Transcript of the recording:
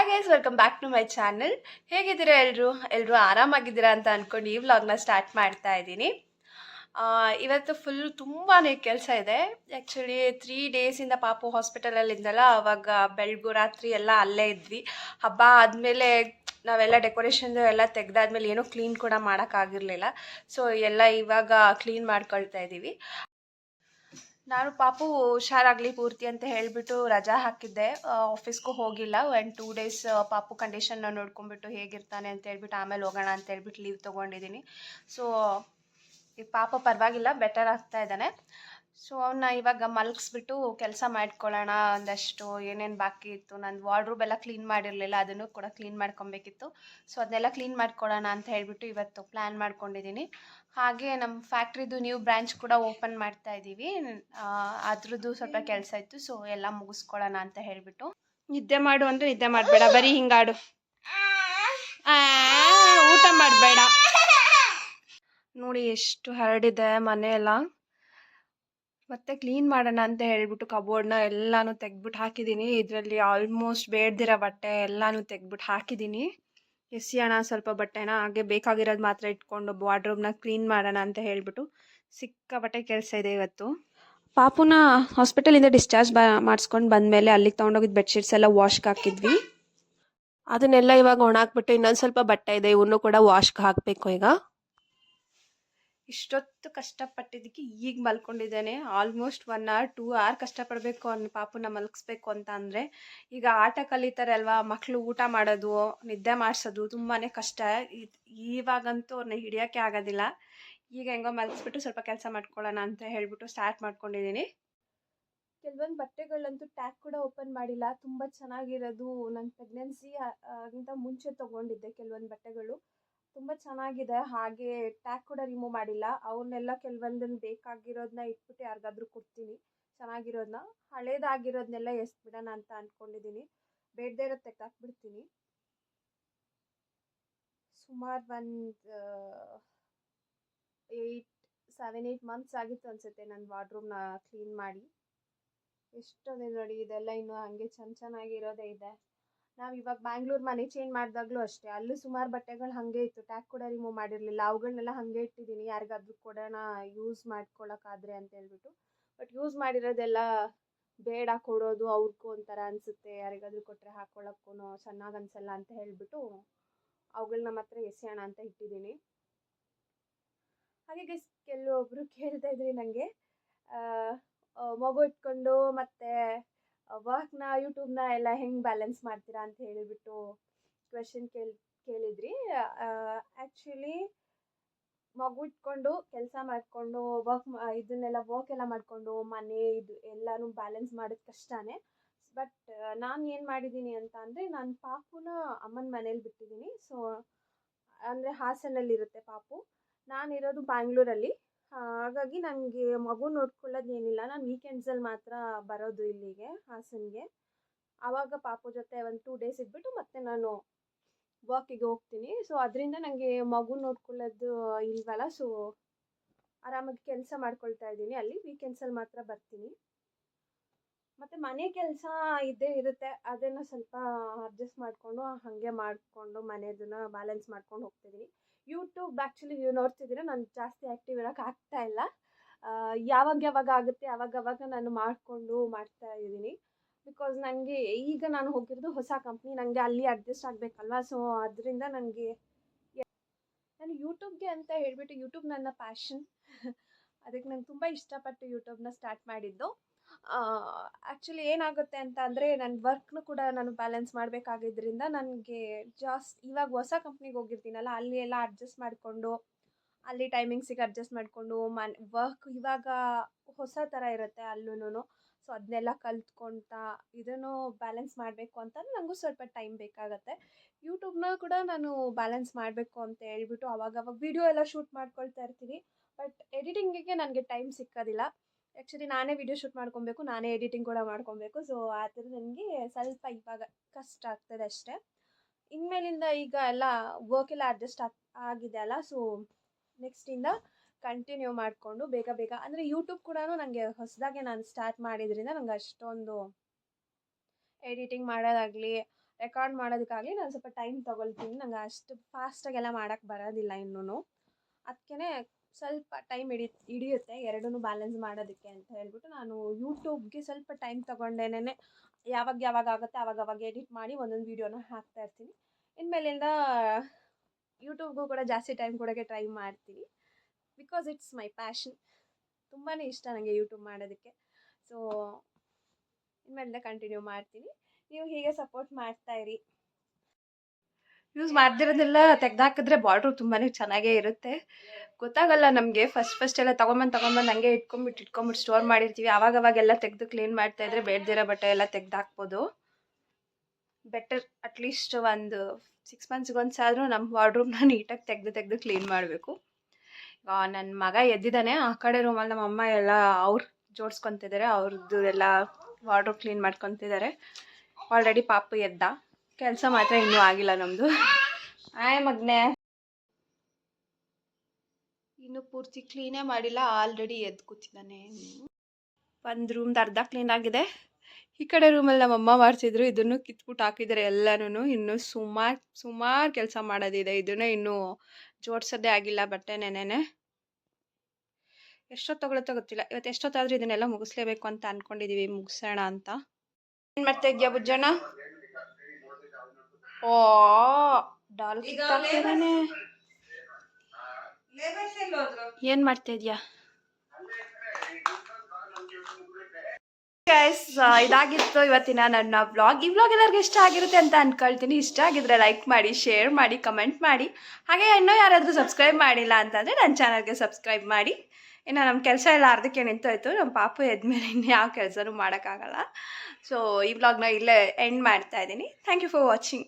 Hi guys welcome back to my channel ಹೇಗಿದ್ದೀರಾ ಎಲ್ಲರೂ ಎಲ್ಲರೂ ಆರಾಮಾಗಿದ್ದೀರಾ ಅಂತ ಅಂದ್ಕೊಂಡು ಈ ವ್ಲಾಗ್ನ ಸ್ಟಾರ್ಟ್ ಮಾಡ್ತಾ ಇದ್ದೀನಿ. ಇವತ್ತು ಫುಲ್ ತುಂಬಾ ಕೆಲಸ ಇದೆ. ಆ್ಯಕ್ಚುಲಿ ತ್ರೀ ಡೇಸಿಂದ ಪಾಪು ಹಾಸ್ಪಿಟಲಲ್ಲಿಂದಲ್ಲ ಅವಾಗ ಬೆಳಗು ರಾತ್ರಿ ಎಲ್ಲ ಅಲ್ಲೇ ಇದ್ವಿ. ಹಬ್ಬ ಆದಮೇಲೆ ನಾವೆಲ್ಲ ಡೆಕೋರೇಷನ್ ಎಲ್ಲ ತೆಗೆದಾದ್ಮೇಲೆ ಏನೂ ಕ್ಲೀನ್ ಕೂಡ ಮಾಡೋಕ್ಕಾಗಿರಲಿಲ್ಲ ಸೊ ಎಲ್ಲ ಇವಾಗ ಕ್ಲೀನ್ ಮಾಡ್ಕೊಳ್ತಾ ಇದ್ದೀವಿ. ನಾನು ಪಾಪು ಹುಷಾರಾಗಲಿ ಪೂರ್ತಿ ಅಂತ ಹೇಳಿಬಿಟ್ಟು ರಜಾ ಹಾಕಿದ್ದೆ. ಆಫೀಸ್ಗೂ ಹೋಗಿಲ್ಲ. ಆ್ಯಂಡ್ ಟೂ ಡೇಸ್ ಪಾಪು ಕಂಡೀಷನ್ನ ನೋಡ್ಕೊಂಡ್ಬಿಟ್ಟು ಹೇಗಿರ್ತಾನೆ ಅಂತ ಹೇಳ್ಬಿಟ್ಟು ಆಮೇಲೆ ಹೋಗೋಣ ಅಂತ ಹೇಳ್ಬಿಟ್ಟು ಲೀವ್ ತೊಗೊಂಡಿದ್ದೀನಿ ಸೊ ಈ ಪಾಪ ಪರವಾಗಿಲ್ಲ ಬೆಟರ್ ಆಗ್ತಾ ಇದ್ದಾನೆ. ಸೊ ಅವನ್ನ ಇವಾಗ ಮಲಗಿಸ್ಬಿಟ್ಟು ಕೆಲಸ ಮಾಡ್ಕೊಳ್ಳೋಣ ಒಂದಷ್ಟು ಏನೇನು ಬಾಕಿ ಇತ್ತು. ನಂದು ವಾರ್ಡ್ರೂಬ್ ಎಲ್ಲ ಕ್ಲೀನ್ ಮಾಡಿರಲಿಲ್ಲ, ಅದನ್ನು ಕೂಡ ಕ್ಲೀನ್ ಮಾಡ್ಕೊಬೇಕಿತ್ತು. ಸೊ ಅದನ್ನೆಲ್ಲ ಕ್ಲೀನ್ ಮಾಡ್ಕೊಳ್ಳೋಣ ಅಂತ ಹೇಳಿಬಿಟ್ಟು ಇವತ್ತು ಪ್ಲ್ಯಾನ್ ಮಾಡ್ಕೊಂಡಿದ್ದೀನಿ ಹಾಗೆ ನಮ್ಮ ಫ್ಯಾಕ್ಟ್ರಿದು ನ್ಯೂ ಬ್ರ್ಯಾಂಚ್ ಕೂಡ ಓಪನ್ ಮಾಡ್ತಾ ಇದ್ದೀವಿ ಅದ್ರದ್ದು ಸ್ವಲ್ಪ ಕೆಲಸ ಇತ್ತು. ಸೊ ಎಲ್ಲ ಮುಗಿಸ್ಕೊಳ್ಳೋಣ ಅಂತ ಹೇಳಿಬಿಟ್ಟು. ನಿದ್ದೆ ಮಾಡು ಅಂದರೆ ನಿದ್ದೆ ಮಾಡಬೇಡ, ಬರೀ ಹಿಂಗಾಡು. ಊಟ ಮಾಡಬೇಡ. ನೋಡಿ ಎಷ್ಟು ಹರಡಿದೆ ಮನೆ ಎಲ್ಲ ಮತ್ತೆ ಕ್ಲೀನ್ ಮಾಡೋಣ ಅಂತ ಹೇಳ್ಬಿಟ್ಟು ಕಬೋರ್ಡ್ನ ಎಲ್ಲಾನು ತೆಗ್ದ್ಬಿಟ್ಟು ಹಾಕಿದ್ದೀನಿ. ಇದರಲ್ಲಿ ಆಲ್ಮೋಸ್ಟ್ ಬೇಡ್ದಿರೋ ಬಟ್ಟೆ ಎಲ್ಲಾನು ತೆಗ್ದ್ಬಿಟ್ಟು ಹಾಕಿದ್ದೀನಿ. ಎಸಿಯೋಣ ಸ್ವಲ್ಪ ಬಟ್ಟೆನ ಹಾಗೆ ಬೇಕಾಗಿರೋದು ಮಾತ್ರ ಇಟ್ಕೊಂಡು ವಾರ್ಡ್ರೋಬ್ನ ಕ್ಲೀನ್ ಮಾಡೋಣ ಅಂತ ಹೇಳ್ಬಿಟ್ಟು ಸಿಕ್ಕಾಪಟ್ಟೆ ಕೆಲಸ ಇದೆ ಇವತ್ತು. ಪಾಪುನ ಹಾಸ್ಪಿಟಲಿಂದ ಡಿಸ್ಚಾರ್ಜ್ ಬ ಮಾಡಿಸ್ಕೊಂಡು ಬಂದಮೇಲೆ ಅಲ್ಲಿಗೆ ತೊಗೊಂಡೋಗಿದ್ದು ಬೆಡ್ಶೀಟ್ಸ್ ಎಲ್ಲ ವಾಶ್ಗೆ ಹಾಕಿದ್ವಿ. ಅದನ್ನೆಲ್ಲ ಇವಾಗ ಒಣಾಕ್ಬಿಟ್ಟು ಇನ್ನೊಂದು ಸ್ವಲ್ಪ ಬಟ್ಟೆ ಇದೆ ಇವನ್ನೂ ಕೂಡ ವಾಶ್ಗೆ ಹಾಕಬೇಕು ಈಗ. ಇಷ್ಟೊತ್ತು ಕಷ್ಟಪಟ್ಟಿದ್ದಕ್ಕೆ ಈಗ ಮಲ್ಕೊಂಡಿದ್ದೇನೆ. Almost one hour two hour ಕಷ್ಟಪಡಬೇಕು ಅವ್ನ ಪಾಪುನ ಮಲಗಿಸ್ಬೇಕು ಅಂತ ಅಂದರೆ ಈಗ ಆಟ ಕಲಿತಾರೆ ಅಲ್ವಾ ಮಕ್ಕಳು ಊಟ ಮಾಡೋದು, ನಿದ್ದೆ ಮಾಡಿಸೋದು ತುಂಬಾ ಕಷ್ಟ. ಇವಾಗಂತೂ ಅವ್ರನ್ನ ಹಿಡಿಯೋಕ್ಕೆ ಆಗೋದಿಲ್ಲ. ಈಗ ಹೆಂಗೋ ಮಲಗಿಸ್ಬಿಟ್ಟು ಸ್ವಲ್ಪ ಕೆಲಸ ಮಾಡ್ಕೊಳ್ಳೋಣ ಅಂತ ಹೇಳಿಬಿಟ್ಟು ಸ್ಟಾರ್ಟ್ ಮಾಡ್ಕೊಂಡಿದ್ದೀನಿ. ಕೆಲವೊಂದು ಬಟ್ಟೆಗಳಂತೂ ಟ್ಯಾಗ್ ಕೂಡ ಓಪನ್ ಮಾಡಿಲ್ಲ. ತುಂಬ ಚೆನ್ನಾಗಿರೋದು. ನನ್ನ ಪ್ರೆಗ್ನೆನ್ಸಿ ಆಗಿಂತ ಮುಂಚೆ ತೊಗೊಂಡಿದ್ದೆ ಕೆಲವೊಂದು ಬಟ್ಟೆಗಳು. ತುಂಬ ಚೆನ್ನಾಗಿದೆ. ಹಾಗೆ ಟ್ಯಾಗ್ ಕೂಡ ರಿಮೂವ್ ಮಾಡಿಲ್ಲ. ಅವನ್ನೆಲ್ಲ ಕೆಲವೊಂದನ್ನು ಬೇಕಾಗಿರೋದನ್ನ ಇಟ್ಬಿಟ್ಟು ಯಾರಿಗಾದ್ರೂ ಕೊಡ್ತೀನಿ. ಚೆನ್ನಾಗಿರೋದನ್ನ ಹಳೇದಾಗಿರೋದನ್ನೆಲ್ಲ ಎಸ್ಬಿಡೋಣ ಅಂತ ಅಂದ್ಕೊಂಡಿದ್ದೀನಿ ಬೇಡದೇ ಇರೋದು ತೆಗೆದಾಕ್ಬಿಡ್ತೀನಿ ಸುಮಾರು ಒಂದು ಏಯ್ಟ್ ಸೆವೆನ್ ಏಯ್ಟ್ ಮಂತ್ಸ್ ಆಗಿತ್ತು ಅನಿಸುತ್ತೆ ನನ್ನ ವಾರ್ಡ್ರೂಮ್ನ ಕ್ಲೀನ್ ಮಾಡಿ. ಎಷ್ಟೊಂದಿದೆ ನೋಡಿ, ಇದೆಲ್ಲ ಇನ್ನೂ ಹಾಗೆ ಚೆನ್ನ ಚೆನ್ನಾಗಿರೋದೇ ಇದೆ. ನಾವು ಇವಾಗ ಬ್ಯಾಂಗ್ಳೂರ್ ಮನೆ ಚೇಂಜ್ ಮಾಡಿದಾಗಲೂ ಅಷ್ಟೇ. ಅಲ್ಲೂ ಸುಮಾರು ಬಟ್ಟೆಗಳು ಹಾಗೆ ಇತ್ತು. ಟ್ಯಾಗ್ ಕೂಡ ರಿಮೂವ್ ಮಾಡಿರಲಿಲ್ಲ. ಅವುಗಳನ್ನೆಲ್ಲ ಹಾಗೆ ಇಟ್ಟಿದ್ದೀನಿ ಯಾರಿಗಾದ್ರೂ ಕೊಡೋಣ ಯೂಸ್ ಮಾಡ್ಕೊಳಕ್ಕಾದ್ರೆ ಅಂತ ಹೇಳ್ಬಿಟ್ಟು. ಬಟ್ ಯೂಸ್ ಮಾಡಿರೋದೆಲ್ಲ ಬೇಡ, ಕೊಡೋದು ಅವ್ರಿಗೂ ಒಂಥರ ಅನಿಸುತ್ತೆ. ಯಾರಿಗಾದ್ರೂ ಕೊಟ್ಟರೆ ಹಾಕ್ಕೊಳಕ್ಕೂ ಚೆನ್ನಾಗಿ ಅನಿಸಲ್ಲ ಅಂತ ಹೇಳ್ಬಿಟ್ಟು ಅವುಗಳನ್ನ ಮಾತ್ರ ಎಸೆಯೋಣ ಅಂತ ಇಟ್ಟಿದ್ದೀನಿ ಹಾಗೆ ಗೈಸ್ ಕೆಲವೊಬ್ರು ಕೇಳ್ತಾ ಇದ್ರಿ ನನಗೆ ಮಗು ಇಟ್ಕೊಂಡು ಮತ್ತು ವರ್ಕ್ನ ಯೂಟ್ಯೂಬ್ನ ಎಲ್ಲ ಹೆಂಗೆ ಬ್ಯಾಲೆನ್ಸ್ ಮಾಡ್ತೀರಾ ಅಂತ ಹೇಳಿಬಿಟ್ಟು ಕ್ವೆಶನ್ ಕೇಳಿ, ಕೇಳಿದ್ರಿ. ಆ್ಯಕ್ಚುಲಿ ಮಗು ಇಟ್ಕೊಂಡು ಕೆಲಸ ಮಾಡಿಕೊಂಡು ವರ್ಕ್ ಇದನ್ನೆಲ್ಲ ವರ್ಕ್ ಎಲ್ಲ ಮಾಡಿಕೊಂಡು ಮನೆ ಇದು ಎಲ್ಲನೂ ಬ್ಯಾಲೆನ್ಸ್ ಮಾಡೋದು ಕಷ್ಟನೇ. ಬಟ್ ನಾನು ಏನು ಮಾಡಿದ್ದೀನಿ ಅಂತ ಅಂದರೆ ನಾನು ಪಾಪುನ ಅಮ್ಮನ ಮನೇಲಿ ಬಿಟ್ಟಿದ್ದೀನಿ. ಸೊ ಅಂದರೆ ಹಾಸನಲ್ಲಿರುತ್ತೆ ಪಾಪು. ನಾನಿರೋದು ಬ್ಯಾಂಗ್ಳೂರಲ್ಲಿ ಹಾಗಾಗಿ ನನಗೆ ಮಗು ನೋಡ್ಕೊಳ್ಳೋದೇನಿಲ್ಲ. ನಾನು ವೀಕೆಂಡ್ಸಲ್ಲಿ ಮಾತ್ರ ಬರೋದು ಇಲ್ಲಿಗೆ, ಹಾಸನ್ಗೆ. ಆವಾಗ ಪಾಪು ಜೊತೆ ಒಂದು ಟೂ ಡೇಸ್ ಇದ್ಬಿಟ್ಟು ಮತ್ತೆ ನಾನು ವರ್ಕಿಗೆ ಹೋಗ್ತೀನಿ. ಸೊ ಅದರಿಂದ ನನಗೆ ಮಗು ನೋಡ್ಕೊಳ್ಳೋದು ಇಲ್ವಲ್ಲ? ಸೊ ಆರಾಮಾಗಿ ಕೆಲಸ ಮಾಡ್ಕೊಳ್ತಾ ಇದ್ದೀನಿ. ಅಲ್ಲಿ ವೀಕೆಂಡ್ಸಲ್ಲಿ ಮಾತ್ರ ಬರ್ತೀನಿ. ಮತ್ತು ಮನೆ ಕೆಲಸ ಇದ್ದೇ ಇರುತ್ತೆ. ಅದನ್ನು ಸ್ವಲ್ಪ ಅಡ್ಜಸ್ಟ್ ಮಾಡಿಕೊಂಡು, ಹಾಗೆ ಮಾಡಿಕೊಂಡು ಮನೆಯದನ್ನು ಬ್ಯಾಲೆನ್ಸ್ ಮಾಡ್ಕೊಂಡು ಹೋಗ್ತಿದ್ದೀನಿ ಯೂಟ್ಯೂಬ್ ಆ್ಯಕ್ಚುಲಿ ನೀವು ನೋಡ್ತಿದ್ದೀರಾ, ನಾನು ಜಾಸ್ತಿ ಆ್ಯಕ್ಟಿವ್ ಇರೋಕೆ ಆಗ್ತಾ ಇಲ್ಲ. ಯಾವಾಗ ಯಾವಾಗ ಆಗುತ್ತೆ, ಅವಾಗ ಅವಾಗ ನಾನು ಮಾಡಿಕೊಂಡು ಮಾಡ್ತಾ ಇದ್ದೀನಿ. ಬಿಕಾಸ್ ನನಗೆ ಈಗ ನಾನು ಹೋಗಿರೋದು ಹೊಸ ಕಂಪ್ನಿ ನನಗೆ ಅಲ್ಲಿ ಅಡ್ಜಸ್ಟ್ ಆಗಬೇಕಲ್ವಾ? ಸೊ ಅದರಿಂದ ನನಗೆ ನಾನು ಯೂಟ್ಯೂಬ್ಗೆ ಅಂತ ಹೇಳಿಬಿಟ್ಟು ಯೂಟ್ಯೂಬ್ ನನ್ನ ಪ್ಯಾಷನ್ ಅದಕ್ಕೆ ನಂಗೆ ತುಂಬ ಇಷ್ಟಪಟ್ಟು ಯೂಟ್ಯೂಬ್ನ ಸ್ಟಾರ್ಟ್ ಮಾಡಿದ್ದು. ಆ್ಯಕ್ಚುಲಿ ಏನಾಗುತ್ತೆ ಅಂತ ಅಂದರೆ ನನ್ನ ವರ್ಕ್ನು ಕೂಡ ನಾನು ಬ್ಯಾಲೆನ್ಸ್ ಮಾಡಬೇಕಾಗಿದ್ದರಿಂದ ನನಗೆ ಜಾಸ್, ಇವಾಗ ಹೊಸ ಕಂಪ್ನಿಗೆ ಹೋಗಿರ್ತೀನಲ್ಲ, ಅಲ್ಲಿ ಎಲ್ಲ ಅಡ್ಜಸ್ಟ್ ಮಾಡಿಕೊಂಡು, ಅಲ್ಲಿ ಟೈಮಿಂಗ್ಸಿಗೆ ಅಡ್ಜಸ್ಟ್ ಮಾಡಿಕೊಂಡು, ಮನ್ ವರ್ಕ್ ಇವಾಗ ಹೊಸ ಥರ ಇರುತ್ತೆ ಅಲ್ಲೂ ಸೊ ಅದನ್ನೆಲ್ಲ ಕಲ್ತ್ಕೊಳ್ತಾ ಇದನ್ನು ಬ್ಯಾಲೆನ್ಸ್ ಮಾಡಬೇಕು ಅಂತಂದ್ರೆ ನನಗೂ ಸ್ವಲ್ಪ ಟೈಮ್ ಬೇಕಾಗತ್ತೆ. ಯೂಟ್ಯೂಬ್ನ ಕೂಡ ನಾನು ಬ್ಯಾಲೆನ್ಸ್ ಮಾಡಬೇಕು ಅಂತ ಹೇಳ್ಬಿಟ್ಟು ಅವಾಗವಾಗ ವೀಡಿಯೋ ಎಲ್ಲ ಶೂಟ್ ಮಾಡ್ಕೊಳ್ತಾ ಇರ್ತೀನಿ. ಬಟ್ ಎಡಿಟಿಂಗಿಗೆ ನನಗೆ ಟೈಮ್ ಸಿಕ್ಕೋದಿಲ್ಲ. ಆ್ಯಕ್ಚುಲಿ ನಾನೇ ವಿಡಿಯೋ ಶೂಟ್ ಮಾಡ್ಕೊಬೇಕು, ನಾನೇ ಎಡಿಟಿಂಗ್ ಕೂಡ ಮಾಡ್ಕೊಬೇಕು. ಸೊ ಆ ಥರ ನನಗೆ ಸ್ವಲ್ಪ ಇವಾಗ ಕಷ್ಟ ಆಗ್ತದೆ ಅಷ್ಟೇ. ಇನ್ಮೇಲಿಂದ ಈಗ ಎಲ್ಲ ವರ್ಕ್ ಎಲ್ಲ ಅಡ್ಜಸ್ಟ್ ಆಗ್, ಆಗಿದೆ ಅಲ್ಲ ಸೊ ನೆಕ್ಸ್ಟಿಂದ ಕಂಟಿನ್ಯೂ ಮಾಡಿಕೊಂಡು ಬೇಗ ಬೇಗ, ಅಂದರೆ ಯೂಟ್ಯೂಬ್ ಕೂಡ ನನಗೆ ಹೊಸದಾಗೆ ನಾನು ಸ್ಟಾರ್ಟ್ ಮಾಡಿದ್ರಿಂದ ನಂಗೆ ಅಷ್ಟೊಂದು ಎಡಿಟಿಂಗ್ ಮಾಡೋದಾಗಲಿ ರೆಕಾರ್ಡ್ ಮಾಡೋದಕ್ಕಾಗಲಿ ನಾನು ಸ್ವಲ್ಪ ಟೈಮ್ ತೊಗೊಳ್ತೀನಿ. ನಂಗೆ ಅಷ್ಟು ಫಾಸ್ಟಾಗೆಲ್ಲ ಮಾಡೋಕ್ಕೆ ಬರೋದಿಲ್ಲ ಇನ್ನೂ ಅದಕ್ಕೆ ಸ್ವಲ್ಪ ಟೈಮ್ ಹಿಡಿ, ಹಿಡಿಯುತ್ತೆ ಎರಡೂ ಬ್ಯಾಲೆನ್ಸ್ ಮಾಡೋದಕ್ಕೆ ಅಂತ ಹೇಳ್ಬಿಟ್ಟು ನಾನು ಯೂಟ್ಯೂಬ್ಗೆ ಸ್ವಲ್ಪ ಟೈಮ್ ತೊಗೊಂಡೇನೆ ಯಾವಾಗ ಯಾವಾಗ ಆಗುತ್ತೆ ಆವಾಗ ಅವಾಗ ಎಡಿಟ್ ಮಾಡಿ ಒಂದೊಂದು ವೀಡಿಯೋನ ಹಾಕ್ತಾ ಇರ್ತೀನಿ. ಇನ್ಮೇಲಿಂದ ಯೂಟ್ಯೂಬ್ಗೂ ಕೂಡ ಜಾಸ್ತಿ ಟೈಮ್ ಕೊಡೋಕ್ಕೆ ಟ್ರೈ ಮಾಡ್ತೀನಿ. ಬಿಕಾಸ್ ಇಟ್ಸ್ ಮೈ ಪ್ಯಾಷನ್ ತುಂಬಾ ಇಷ್ಟ ನನಗೆ ಯೂಟ್ಯೂಬ್ ಮಾಡೋದಕ್ಕೆ. ಸೊ ಇನ್ಮೇಲಿಂದ ಕಂಟಿನ್ಯೂ ಮಾಡ್ತೀನಿ. ನೀವು ಹೀಗೆ ಸಪೋರ್ಟ್ ಮಾಡ್ತಾ ಇರಿ. ಯೂಸ್ ಮಾಡ್ದಿರೋದೆಲ್ಲ ತೆಗ್ದಾಕಿದ್ರೆ ಬಾರ್ಡ್ರು ತುಂಬಾ ಚೆನ್ನಾಗೇ ಇರುತ್ತೆ. ಗೊತ್ತಾಗಲ್ಲ ನಮಗೆ ಫಸ್ಟ್ ಫಸ್ಟ್ ಎಲ್ಲ ತೊಗೊಂಬಂದು ತೊಗೊಂಬಂದು ಹಂಗೆ ಇಟ್ಕೊಂಬಿಟ್ಟು ಇಟ್ಕೊಂಬಿಟ್ಟು ಸ್ಟೋರ್ ಮಾಡಿರ್ತೀವಿ. ಅವಾಗವಾಗೆಲ್ಲ ತೆಗೆದು ಕ್ಲೀನ್ ಮಾಡ್ತಾ ಇದ್ರೆ ಬೇಡದಿರೋ ಬಟ್ಟೆ ಎಲ್ಲ ತೆಗ್ದಾಕ್ಬೋದು. ಬೆಟರ್ ಅಟ್ಲೀಸ್ಟ್ ಒಂದು ಸಿಕ್ಸ್ ಮಂತ್ಸ್ಗೊಂದು ಆದರೂ ನಮ್ಮ ವಾರ್ಡ್ರೂಮ್ನ ನೀಟಾಗಿ ತೆಗೆದು ತೆಗೆದು ಕ್ಲೀನ್ ಮಾಡಬೇಕು. ನನ್ನ ಮಗ ಎದ್ದಿದ್ದಾನೆ. ಆ ಕಡೆ ರೂಮಲ್ಲಿ ನಮ್ಮ ಅಮ್ಮ ಎಲ್ಲ ಅವ್ರು ಜೋಡಿಸ್ಕೊತಿದ್ದಾರೆ ಅವ್ರದ್ದು ಎಲ್ಲ ವಾರ್ಡ್ರೂಮ್ ಕ್ಲೀನ್ ಮಾಡ್ಕೊತಿದ್ದಾರೆ ಆಲ್ರೆಡಿ ಪಾಪು ಎದ್ದ. ಕೆಲಸ ಮಾತ್ರ ಇನ್ನೂ ಆಗಿಲ್ಲ ನಮ್ಮದು ಆಯ್ ಮಗ್ನೆ. ಇನ್ನು ಪೂರ್ತಿ ಕ್ಲೀನೇ ಮಾಡಿಲ್ಲ ಆಲ್ರೆಡಿ ಎದ್ದು ಕೂತಿದ್ದಾನೆ ಒಂದು ರೂಮ್ದು ಅರ್ಧ ಕ್ಲೀನ್ ಆಗಿದೆ. ಈ ಕಡೆ ರೂಮಲ್ಲಿ ನಮ್ಮಮ್ಮ ಮಾಡ್ತಿದ್ರು ಇದನ್ನು ಕಿತ್ಬಿಟ್ಟು ಹಾಕಿದ್ದಾರೆ ಎಲ್ಲನೂ ಇನ್ನು ಸುಮಾರು ಸುಮಾರು ಕೆಲಸ ಮಾಡೋದಿದೆ. ಇದನ್ನು ಇನ್ನೂ ಜೋಡ್ಸೋದೇ ಆಗಿಲ್ಲ ಬಟ್ಟೆ ನೆನೆನೆ. ಎಷ್ಟೊತ್ತು ತಗೊಳತ್ತೋ ಗೊತ್ತಿಲ್ಲ. ಇವತ್ತು ಎಷ್ಟೊತ್ತಾದರೂ ಇದನ್ನೆಲ್ಲ ಮುಗಿಸ್ಲೇಬೇಕು ಅಂತ ಅಂದ್ಕೊಂಡಿದ್ದೀವಿ ಮುಗಿಸೋಣ ಅಂತ. ಏನು ಮಾಡ್ತಾ ಇದೆಯಾ ಬುಜ್ಜಣ್ಣ ಓ ಡಾಲ್ ಕಿತ್ತಾಕ್ತಿದ್ದಾನೆ ಏನು ಮಾಡ್ತಾ ಇದ್ಯಾ? ಗೈಸ್ ಇದಾಗಿತ್ತು ಇವತ್ತಿನ ನನ್ನ ವ್ಲಾಗ್ ಈ ಬ್ಲಾಗ್ ಎಲ್ಲರಿಗೂ ಇಷ್ಟ ಆಗಿರುತ್ತೆ ಅಂತ ಅನ್ಕೊಳ್ತೀನಿ. ಇಷ್ಟ ಆಗಿದ್ರೆ ಲೈಕ್ ಮಾಡಿ ಶೇರ್ ಮಾಡಿ ಕಮೆಂಟ್ ಮಾಡಿ. ಹಾಗೆ ಇನ್ನೂ ಯಾರಾದರೂ ಸಬ್ಸ್ಕ್ರೈಬ್ ಮಾಡಿಲ್ಲ ಅಂತಂದರೆ ನನ್ನ ಚಾನಲ್ಗೆ ಸಬ್ಸ್ಕ್ರೈಬ್ ಮಾಡಿ. ಇನ್ನು ನಮ್ಮ ಕೆಲಸ ಎಲ್ಲ ಅರ್ಧಕ್ಕೆ ನಿಂತೋಯ್ತು. ನಮ್ಮ ಪಾಪು ಎದ್ಮೇಲೆ ಇನ್ನು ಯಾವ ಕೆಲಸನೂ ಮಾಡೋಕ್ಕಾಗಲ್ಲ. ಸೊ ಈ ವ್ಲಾಗ್ನ ಇಲ್ಲೇ ಎಂಡ್ ಮಾಡ್ತಾ ಇದ್ದೀನಿ. Thank you for watching